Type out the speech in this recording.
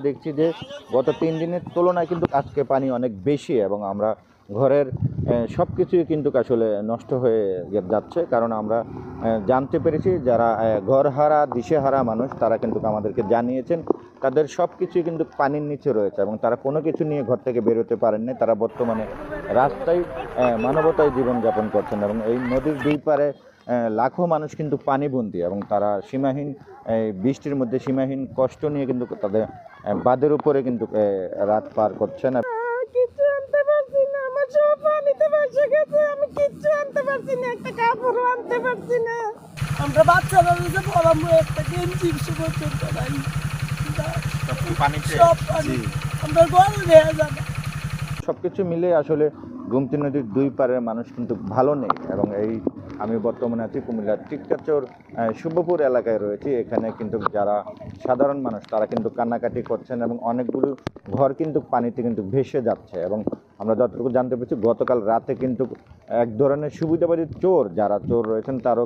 দেখছি যে গত তিন দিনের তুলনায় কিন্তু আজকে পানি অনেক বেশি এবং আমরা ঘরের সব কিছুই কিন্তু আসলে নষ্ট হয়ে যাচ্ছে। কারণ আমরা জানতে পেরেছি যারা ঘরহারা, দিশেহারা মানুষ, তারা কিন্তু আমাদেরকে জানিয়েছেন। তাদের সব কিছুই কিন্তু পানির নিচে রয়েছে এবং তারা কোনো কিছু নিয়ে ঘর থেকে বেরোতে পারেননি তারা বর্তমানে রাস্তায় মানবতায় জীবনযাপন করছেন এবং এই নদীর দুই পারে লাখো মানুষ কিন্তু পানিবন্দী এবং তারা সীমাহীন এই বৃষ্টির মধ্যে সীমাহীন কষ্ট নিয়ে কিন্তু তাদের বাঁধের উপরে কিন্তু রাত পার করছেন। গেছে আমি কিচ্ছু আনতে পারছি না একটা কাপড়ও আনতে পারছি না। আমরা বাচ্চারা রয়েছে পড়াবো একটা গেঞ্জি পর্যন্ত নাই সব পানি। আমরা গল হয়ে যাবে। সব কিছু মিলে আসলে গুমতি নদীর দুই পারের মানুষ কিন্তু ভালো নেই এবং এই আমি বর্তমানে আছি কুমিল্লার টিকাচর আহ, শুভপুর এলাকায় রয়েছি। এখানে কিন্তু যারা সাধারণ মানুষ তারা কিন্তু কান্নাকাটি করছেন এবং অনেকগুলো ঘর কিন্তু পানিতে কিন্তু ভেসে যাচ্ছে এবং আমরা যতটুকু জানতে পেরেছি, গতকাল রাতে কিন্তু এক ধরনের সুবিধাবাদী চোর, যারা চোর রয়েছেন, তারও